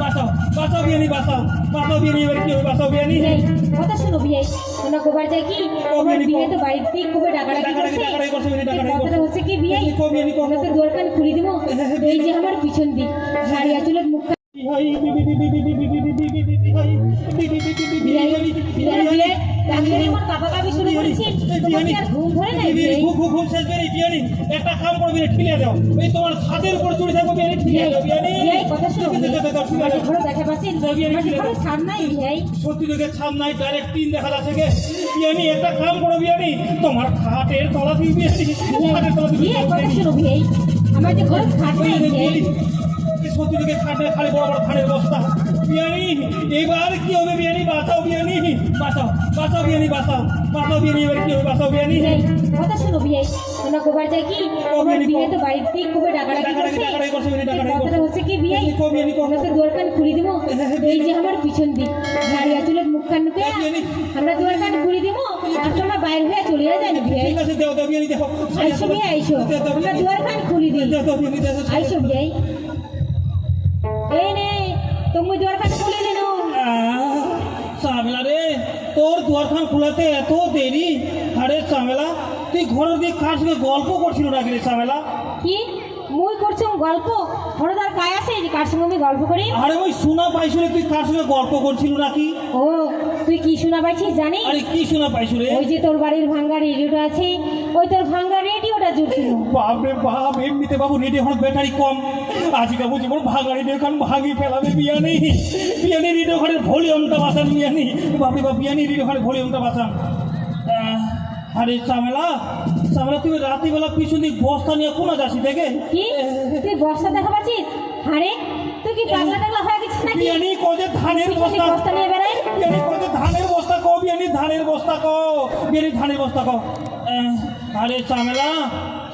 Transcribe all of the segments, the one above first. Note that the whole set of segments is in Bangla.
বাঁচাও বাঁচাও বিয়ানি বাঁচাও বাঁচাও বিয়ানি এবার কি হবে? বাঁচাও বিয়ানি বিয়াই কথা শোনো বিয়াই তোমরা গোবার যায় কি? তোমার বিয়ে তো বাড়িতেই খুব ডাকাডাকি করছে। বিয়ানি, কথাটা। হচ্ছে কি বিয়াই বিয়ানি। আমরা তো দোরকান খুলে দিব। এই যে আমার পিছন দিক। একটা কাম করবি ঠিলিয়ে দাও। ওই তোমার ছাদের উপর চড়ে থাকব বিয়ানি ঠিলিয়ে দাও বিয়ানি সত্যি ছাদ নাই ডাইরেক্ট টিন দেখা যাচ্ছে গে। বিয়ানি একটা কাম করো বিয়ানি তোমার খাটের তলা থেকে বিয়ানি খাটের তলা থেকে আমার যে ঘরে খাট নাই সত্যি খাটে খালি বড় বড় খাটের বস্তা। বিয়ানি এবার কি হবে বিয়ানি বাঁচাও বিয়ানি বাঁচাও বাঁচাও বিয়ানি বাঁচাও বাঁচাও বিয়ানি এবার কি হবে? বাঁচাও বিয়ানি কথা শোনো বিয়াই তোমরা গোবার যায় কি? তোমার বিয়ে তো বাড়িতেই খুব ডাকাডাকি করছে? কথাটা। হচ্ছে কি বিয়াই। আমরা তো দোরকান খুলে দিব। এই যে আমার পিছন দিক শাড়ি আঁচলের মুখ কান নুকে বিয়ানি। আমরা দোরকান খুলে দিব। আর তোমরা বাইরে হয়ে চলে যায় না বিয়াই আইসো বিয়াই আইসো। আমরা। দোরকান খুলে দিই। আইসো বিয়াই এই নে। তুমি দোরকান খুলে আহ, সামেলা রে তোর দুয়ারখান খোলাতে এত দেরি। আরে সামেলা তুই ঘরের দিকে কার সঙ্গে গল্প করছিল নাকি রে সামেলা? কি? মুই করছি গল্প? হরদার কায় আছে কার সঙ্গে আমি গল্প করি? আরে ওই শোনা পাইছিল তুই কার সঙ্গে গল্প করছিল নাকি? ও তুই কি শোনা পাইছিস জানিস? আরে কি শোনা পাইছিল রে? ওই যে তোর বাড়ির ভাঙ্গা রেডিওটা আছে ওই তোর ভাঙ্গা রেডিওটা জুড়ছিল। বাপ রে বাপ এমনিতে বাবু রেডি এখন ব্যাটারি কম। আজকে বুঝি মোর ভাঙা রেডিও খান ভাঙি ফেলাবে বিয়ানি। বিয়ানি রেডিও খানের ভলিউমটা বাঁচান বিয়ানি। বাপরে বাপ বিয়ানি রেডিও খানের ভলিউমটা বাঁচান। আরে চামেলা চামেলা তুমি রাত্রিবেলা পিছন দিক বস্তা নিয়ে কোনা যাচ্ছি দেখে? কি? তুই বস্তা দেখা পাচ্ছিস? আরে তুই কি পাগলা টাগলা হয়ে গেছিস নাকি? বিয়ানি কজে ধানের বস্তা? বস্তা নিয়ে বেড়াই? ধানের বস্তা কো বিয়ানি ধানের বস্তা আরে চামেলা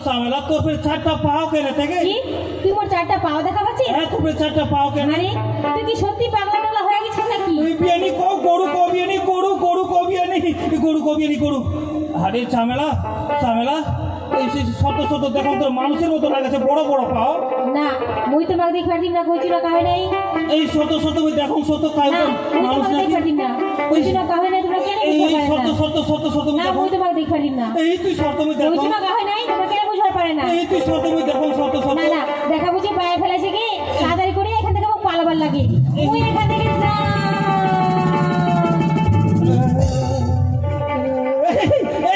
চামেলা তোর ফের চারটা পাও কেনে থেকে? কি? তুই মোর চারটা পাও দেখা পাচ্ছিস হ্যাঁ তোর ফের চারটা পাও কেনে। আরে তুই কি সত্যি পাগলা টাগলা হয়ে গেছিস নাকি? তুই বিয়ানি কো গরু কো বিয়ানি গরু গরু কো বিয়ানি গরু কো বিয়ানি গরু। আরে চামেলা চামেলা শত শত দেখো তোর মানুষের মতো লাগেছে বড় বড় পাও। না মুই তোমাকে দেখতে পারতিম না কইছিল কাহে নাই? এই শত শত ওই দেখো শত কাজ মানুষ তোমাকে দেখতে নাকি না। কইছিল কাহে নাই তোমরা কেন এই শত শত শত শত না মুই তোমাকে দেখতে পারতিম না। এই তুই শত দেখো। কইছিল কাহে নাই তোমরা কেন বুঝতে পারে না? এই তুই শত দেখো শত শত না না দেখা বুঝি পায়ে ফেলেছে কি? তাড়াতাড়ি করে এখান থেকে মোক পালাবার লাগে। মুই এখান থেকে যা। এই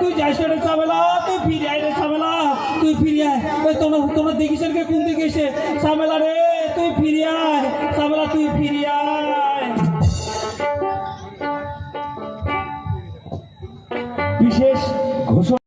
তুই যাইস রে সাবেলা, তুই ফিরে আয় রে সাবেলা, তুই ফিরে আয়। তোমরা তোমরা দেখিস কোন দিকে এসে? সাবেলা রে, তুই ফিরে আয়, সাবেলা, তুই ফিরে আয়।